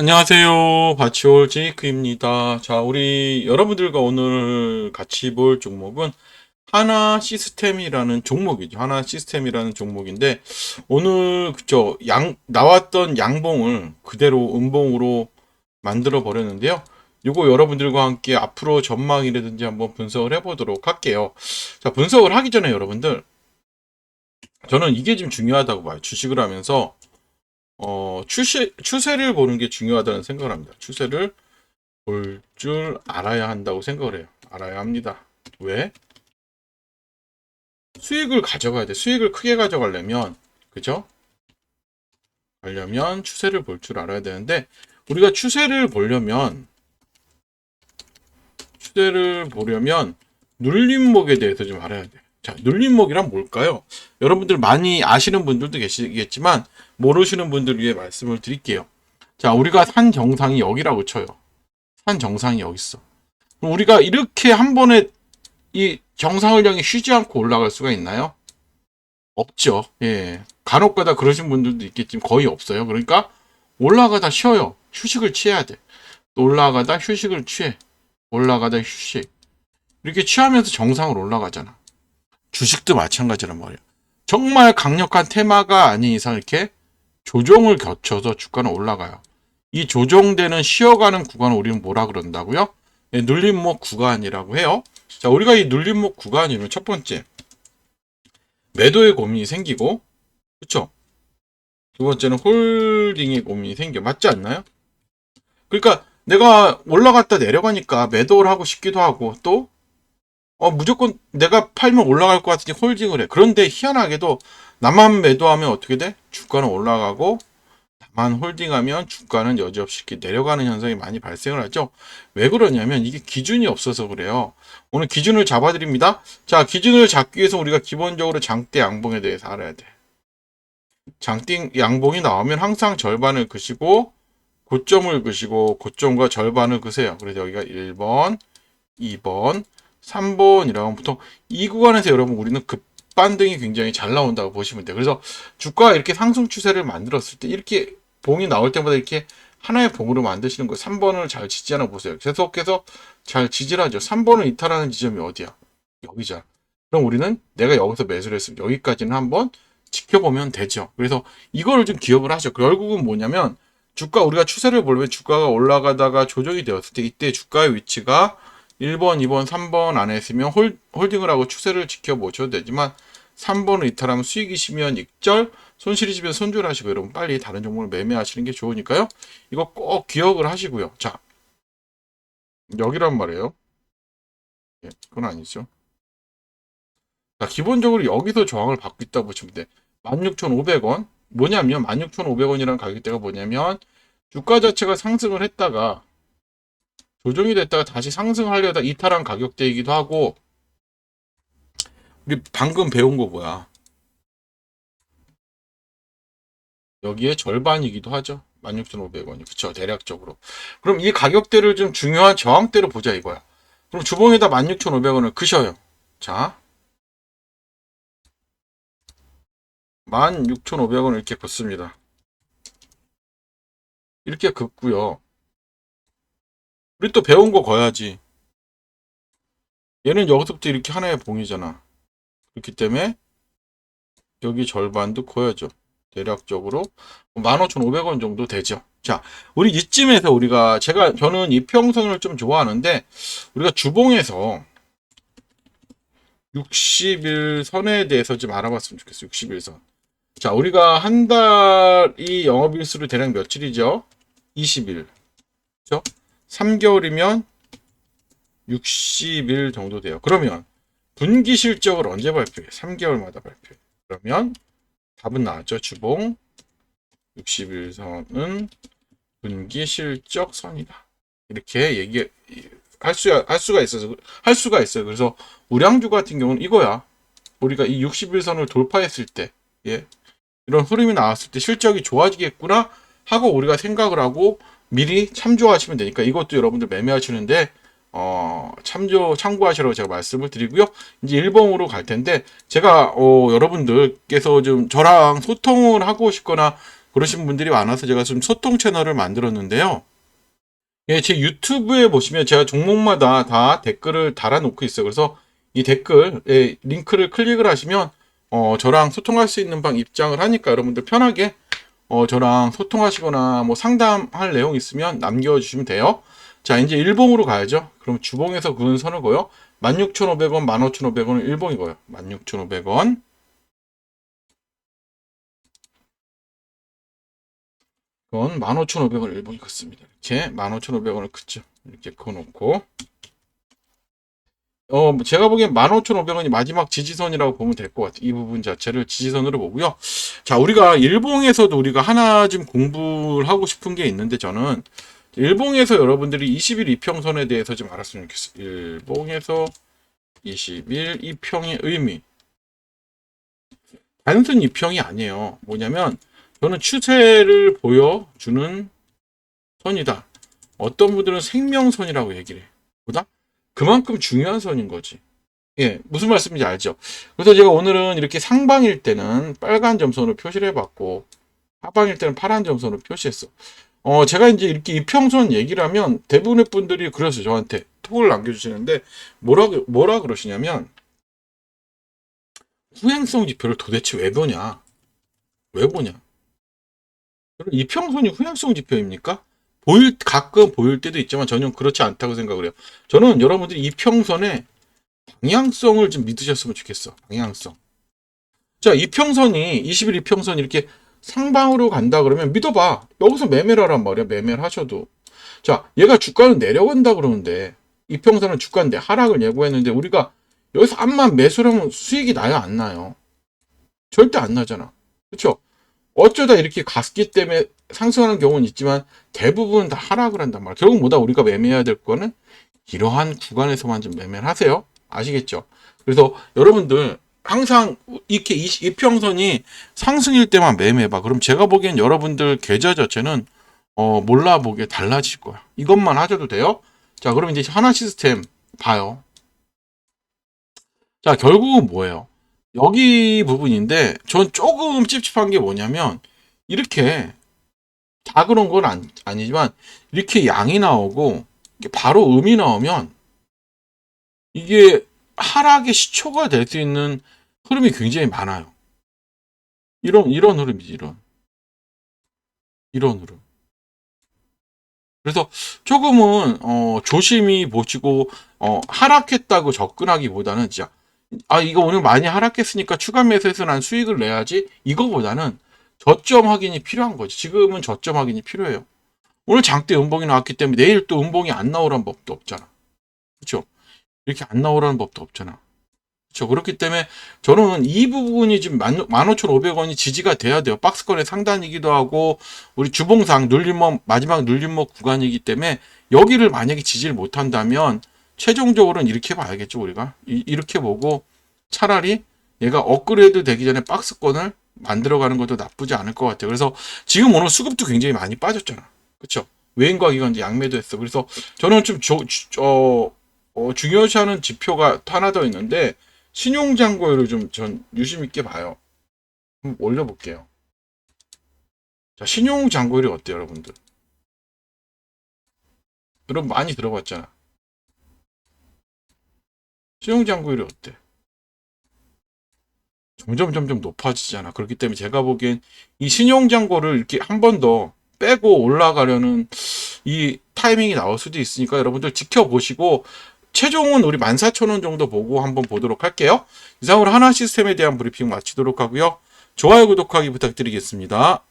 안녕하세요. 바치올 제이크입니다. 자, 우리 여러분들과 오늘 같이 볼 종목은 하나 시스템이라는 종목이죠. 하나 시스템이라는 종목인데 오늘 그죠 양 나왔던 양봉을 그대로 음봉으로 만들어 버렸는데요. 요거 여러분들과 함께 앞으로 전망이라든지 한번 분석을 해보도록 할게요. 자, 분석을 하기 전에 여러분들 저는 이게 좀 중요하다고 봐요. 주식을 하면서 어, 추세, 추세를 보는 게 중요하다는 생각을 합니다. 추세를 볼 줄 알아야 한다고 생각을 해요. 알아야 합니다. 왜? 수익을 가져가야 돼. 수익을 크게 가져가려면, 그죠? 가려면 추세를 볼 줄 알아야 되는데, 우리가 추세를 보려면, 추세를 보려면, 눌림목에 대해서 좀 알아야 돼. 자, 눌림목이란 뭘까요? 여러분들 많이 아시는 분들도 계시겠지만, 모르시는 분들 위해 말씀을 드릴게요. 자, 우리가 산 정상이 여기라고 쳐요. 산 정상이 여기 있어. 그럼 우리가 이렇게 한 번에 이 정상을 향해 쉬지 않고 올라갈 수가 있나요? 없죠. 예. 간혹 가다 그러신 분들도 있겠지만 거의 없어요. 그러니까 올라가다 쉬어요. 휴식을 취해야 돼. 또 올라가다 휴식을 취해. 올라가다 휴식. 이렇게 취하면서 정상으로 올라가잖아. 주식도 마찬가지란 말이야. 정말 강력한 테마가 아닌 이상 이렇게 조정을 거쳐서 주가는 올라가요. 이 조정되는 쉬어가는 구간을 우리는 뭐라 그런다고요? 예, 눌림목 구간이라고 해요. 자, 우리가 이 눌림목 구간이면 첫 번째 매도의 고민이 생기고, 그렇죠? 두 번째는 홀딩의 고민이 생겨 맞지 않나요? 그러니까 내가 올라갔다 내려가니까 매도를 하고 싶기도 하고 또 어, 무조건 내가 팔면 올라갈 것 같으니 홀딩을 해. 그런데 희한하게도 나만 매도하면 어떻게 돼? 주가는 올라가고 나만 홀딩하면 주가는 여지없이 이렇게 내려가는 현상이 많이 발생을 하죠. 왜 그러냐면 이게 기준이 없어서 그래요. 오늘 기준을 잡아드립니다. 자, 기준을 잡기 위해서 우리가 기본적으로 장대 양봉에 대해서 알아야 돼. 장대 양봉이 나오면 항상 절반을 그시고 고점을 그시고 고점과 절반을 그세요. 그래서 여기가 1번, 2번, 3번이라고 보통 이 구간에서 여러분 우리는 급반등이 굉장히 잘 나온다고 보시면 돼요. 그래서 주가가 이렇게 상승 추세를 만들었을 때 이렇게 봉이 나올 때마다 이렇게 하나의 봉으로 만드시는 거예요. 3번을 잘 지지 않아 보세요. 계속해서 잘 지지하죠. 3번을 이탈하는 지점이 어디야? 여기잖아. 그럼 우리는 내가 여기서 매수를 했으면 여기까지는 한번 지켜보면 되죠. 그래서 이거를 좀 기억을 하죠. 결국은 뭐냐면 주가 우리가 추세를 보면 주가가 올라가다가 조정이 되었을 때 이때 주가의 위치가 1번, 2번, 3번 안에 있으면 홀, 홀딩을 하고 추세를 지켜보셔도 되지만 3번을 이탈하면 수익이시면 익절, 손실이시면 손절하시고 여러분 빨리 다른 종목을 매매하시는 게 좋으니까요. 이거 꼭 기억을 하시고요. 자, 여기란 말이에요. 예, 그건 아니죠. 자, 기본적으로 여기서 저항을 받고 있다 보시면 돼. 16,500원. 뭐냐면 16,500원이라는 가격대가 뭐냐면 주가 자체가 상승을 했다가 조정이 됐다가 다시 상승하려다 이탈한 가격대이기도 하고 우리 방금 배운 거 뭐야? 여기에 절반이기도 하죠. 16,500원이. 그쵸. 대략적으로. 그럼 이 가격대를 좀 중요한 저항대로 보자 이거야. 그럼 주봉에다 16,500원을 그셔요. 자. 16,500원을 이렇게 긋습니다. 이렇게 긋고요. 우리 또 배운 거 거야지. 얘는 여기서부터 이렇게 하나의 봉이잖아. 그렇기 때문에 여기 절반도 거야죠. 대략적으로 15,500원 정도 되죠. 자, 우리 이쯤에서 우리가 제가 저는 이평선을 좀 좋아하는데 우리가 주봉에서 60일선에 대해서 좀 알아봤으면 좋겠어요. 60일선. 자, 우리가 한 달이 영업일수로 대략 며칠이죠? 20일. 그죠? 3개월이면 60일 정도 돼요. 그러면 분기 실적을 언제 발표해? 3개월마다 발표해. 그러면 답은 나왔죠. 주봉 60일 선은 분기 실적 선이다. 이렇게 얘기 할 수, 할 수가 있어서, 할 수가 있어요. 그래서 우량주 같은 경우는 이거야. 우리가 이 60일 선을 돌파했을 때, 예. 이런 흐름이 나왔을 때 실적이 좋아지겠구나 하고 우리가 생각을 하고 미리 참조하시면 되니까 이것도 여러분들 매매하시는데 어, 참조 참고하시라고 제가 말씀을 드리고요. 이제 일봉으로 갈 텐데 제가 어, 여러분들께서 좀 저랑 소통을 하고 싶거나 그러신 분들이 많아서 제가 좀 소통 채널을 만들었는데요. 예, 제 유튜브에 보시면 제가 종목마다 다 댓글을 달아놓고 있어요. 그래서 이 댓글에 링크를 클릭을 하시면 어, 저랑 소통할 수 있는 방 입장을 하니까 여러분들 편하게 어, 저랑 소통하시거나 뭐 상담할 내용 있으면 남겨주시면 돼요. 자, 이제 일봉으로 가야죠. 그럼 주봉에서 그은 선을 고요 16,500원, 15,500원은 일봉이고요. 16,500원. 그건 15,500원 일봉이 긋습니다. 이렇게 15,500원을 긋죠. 이렇게 그어놓고 어, 제가 보기엔 15,500원이 마지막 지지선이라고 보면 될 것 같아요. 이 부분 자체를 지지선으로 보고요. 자, 우리가 일봉에서도 우리가 하나 좀 공부를 하고 싶은 게 있는데 저는 일봉에서 여러분들이 20일 이평선에 대해서 좀 알았으면 좋겠어요. 일봉에서 20일 이평의 의미. 단순 이평이 아니에요. 뭐냐면 저는 추세를 보여주는 선이다. 어떤 분들은 생명선이라고 얘기를 해. 보다 그만큼 중요한 선인 거지. 예, 무슨 말씀인지 알죠? 그래서 제가 오늘은 이렇게 상방일 때는 빨간 점선을 표시를 해봤고, 하방일 때는 파란 점선을 표시했어. 어, 제가 이제 이렇게 이평선 얘기를 하면 대부분의 분들이 그래서 저한테 톡을 남겨주시는데, 뭐라, 뭐라 그러시냐면, 후행성 지표를 도대체 왜 보냐? 왜 보냐? 이평선이 후행성 지표입니까? 보일 가끔 보일 때도 있지만 전혀 그렇지 않다고 생각을 해요. 저는 여러분들이 이 평선의 방향성을 좀 믿으셨으면 좋겠어. 방향성. 자, 이 평선이 21 이평선 이렇게 상방으로 간다 그러면 믿어봐. 여기서 매매를 하란 말이야. 매매를 하셔도. 자, 얘가 주가는 내려간다 그러는데 이 평선은 주가인데 하락을 예고했는데 우리가 여기서 암만 매수를 하면 수익이 나요, 안 나요? 절대 안 나잖아. 그렇죠? 어쩌다 이렇게 갔기 때문에 상승하는 경우는 있지만 대부분 다 하락을 한단 말이야. 결국 뭐다 우리가 매매해야 될 거는 이러한 구간에서만 좀 매매를 하세요. 아시겠죠? 그래서 여러분들 항상 이렇게 이- 이 평선이 상승일 때만 매매해봐. 그럼 제가 보기엔 여러분들 계좌 자체는 어, 몰라보게 달라질 거야. 이것만 하셔도 돼요. 자, 그럼 이제 하나 시스템 봐요. 자, 결국은 뭐예요? 여기 부분인데 전 조금 찝찝한 게 뭐냐면 이렇게 다 그런 건 아니, 아니지만 이렇게 양이 나오고 바로 음이 나오면 이게 하락의 시초가 될 수 있는 흐름이 굉장히 많아요. 이런 이런 흐름이지 이런 이런 흐름. 그래서 조금은 어, 조심히 보시고 어, 하락했다고 접근하기보다는 진짜 아 이거 오늘 많이 하락했으니까 추가 매수해서 난 수익을 내야지 이거보다는 저점 확인이 필요한 거지. 지금은 저점 확인이 필요해요. 오늘 장대 음봉이 나왔기 때문에 내일 또 음봉이 안 나오라는 법도 없잖아. 그렇죠? 이렇게 안 나오라는 법도 없잖아. 그렇죠? 그렇기 때문에 저는 이 부분이 지금 15,500원이 지지가 돼야 돼요. 박스권의 상단이기도 하고 우리 주봉상 눌림목 마지막 눌림목 구간이기 때문에 여기를 만약에 지지를 못한다면 최종적으로는 이렇게 봐야겠죠 우리가 이, 이렇게 보고 차라리 얘가 업그레이드 되기 전에 박스권을 만들어 가는 것도 나쁘지 않을 것 같아요. 그래서 지금 오늘 수급도 굉장히 많이 빠졌잖아. 그렇죠? 외인과 기관지 양매도 했어. 그래서 저는 좀 저, 저, 어, 중요시하는 지표가 또 하나 더 있는데 신용잔고율을 좀 전 유심 있게 봐요. 한번 올려볼게요. 자, 신용잔고율이 어때요, 여러분들? 여러분 많이 들어봤잖아. 신용잔고율이 어때? 점점 점점 높아지잖아. 그렇기 때문에 제가 보기엔 이 신용잔고를 이렇게 한 번 더 빼고 올라가려는 이 타이밍이 나올 수도 있으니까 여러분들 지켜보시고 최종은 우리 14,000원 정도 보고 한번 보도록 할게요. 이상으로 하나 시스템에 대한 브리핑 마치도록 하고요. 좋아요, 구독하기 부탁드리겠습니다.